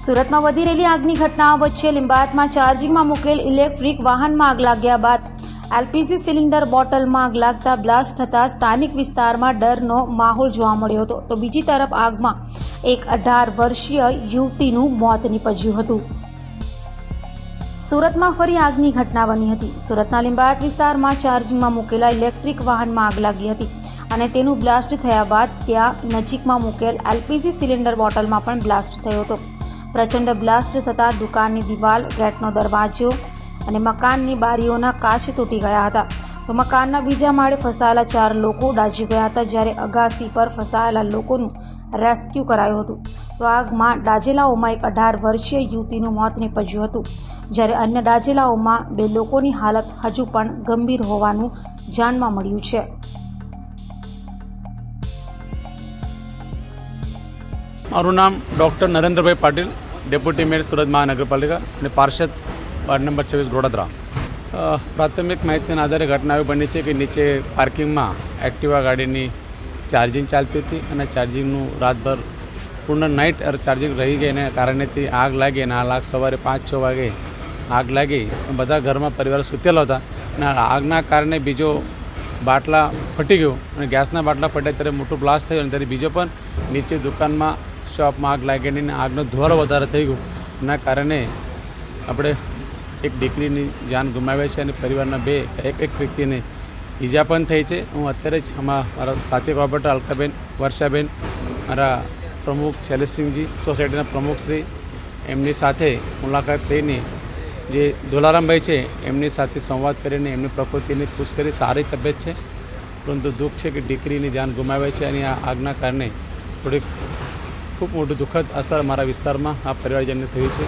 સુરતમાં વધી રહેલી આગની ઘટનાઓ વચ્ચે લીંબાયતમાં ચાર્જિંગમાં મૂકેલ ઇલેક્ટ્રિક વાહનમાં આગ લાગ્યા બાદ એલપીજી સિલિન્ડર બોટલમાં આગ લાગતા બ્લાસ્ટ થતાં સ્થાનિક વિસ્તારમાં ડરનો માહોલ જોવા મળ્યો હતો. તો બીજી તરફ આગમાં એક અઢાર વર્ષીય યુવતીનું મોત નીપજ્યું હતું. સુરતમાં ફરી આગની ઘટના બની હતી. સુરતના લિંબાયત વિસ્તારમાં ચાર્જિંગમાં મૂકેલા ઇલેક્ટ્રિક વાહનમાં આગ લાગી હતી અને તેનું બ્લાસ્ટ થયા બાદ ત્યાં નજીકમાં મૂકેલ એલપીજી સિલિન્ડર બોટલમાં પણ બ્લાસ્ટ થયો હતો. પ્રચંડ બ્લાસ્ટ થતાં દુકાનની દિવાલ, ગેટનો દરવાજો અને મકાનની બારીઓના કાચ તૂટી ગયા હતા. તો મકાનના બીજા માળે ફસાયેલા ચાર લોકો દાઝી ગયા હતા, જ્યારે અગાસી પર ફસાયેલા લોકોનું રેસ્ક્યુ કરાયું હતું. તો આગમાં ડાજેલાઓમાં એક અઢાર વર્ષીય યુવતીનું મોત નીપજ્યું હતું, જ્યારે અન્ય ડાજેલાઓમાં બે લોકોની હાલત હજુ પણ ગંભીર હોવાનું જાણવા મળ્યું છે. મારું નામ doctor Narendrabhai Patil deputy mayor Surat મહાનગરપાલિકા અને પાર્ષદ વાર્ડ નંબર છવ્વીસ ગોડાદરા. પ્રાથમિક માહિતીના આધારે ઘટના એવી બની છે કે નીચે પાર્કિંગમાં એક્ટિવા ગાડીની ચાર્જિંગ ચાલતી હતી અને ચાર્જિંગનું રાતભર પૂર્ણ નાઇટ ચાર્જિંગ રહી ગઈ એને કારણેથી આગ લાગી અને આ લાગ સવારે પાંચ છ વાગે આગ લાગી. બધા ઘરમાં પરિવાર સૂતેલા હતા અને આગના કારણે બીજો બાટલા ફટી ગયો અને ગેસના બાટલા ફટ્યા ત્યારે મોટું બ્લાસ્ટ થયું અને ત્યારે બીજો પણ નીચે દુકાનમાં શોપમાં આગ લાગીને આગનો ધુવારો વધારે થઈ ગયો. એના કારણે આપણે એક દીકરીની જાન ગુમાવ્યા છે અને પરિવારના બે એક એક વ્યક્તિને ઈજા પણ થઈ છે. હું અત્યારે જ આમાં મારા સાથી કોર્પોરેટર અલકાબેન, વર્ષાબેન, મારા પ્રમુખ શૈલેષસિંહજી, સોસાયટીના પ્રમુખશ્રી એમની સાથે મુલાકાત થઈને જે દોલારામભાઈ છે, એમની સાથે સંવાદ કરીને એમની પ્રકૃતિને ખુશ કરી સારી તબિયત છે. પરંતુ દુઃખ છે કે દીકરીની જાન ગુમાવે છે અને આ આગના કારણે થોડીક ખૂબ મોટું દુઃખદ અસર મારા વિસ્તારમાં આ પરિવારજનને થયું છે.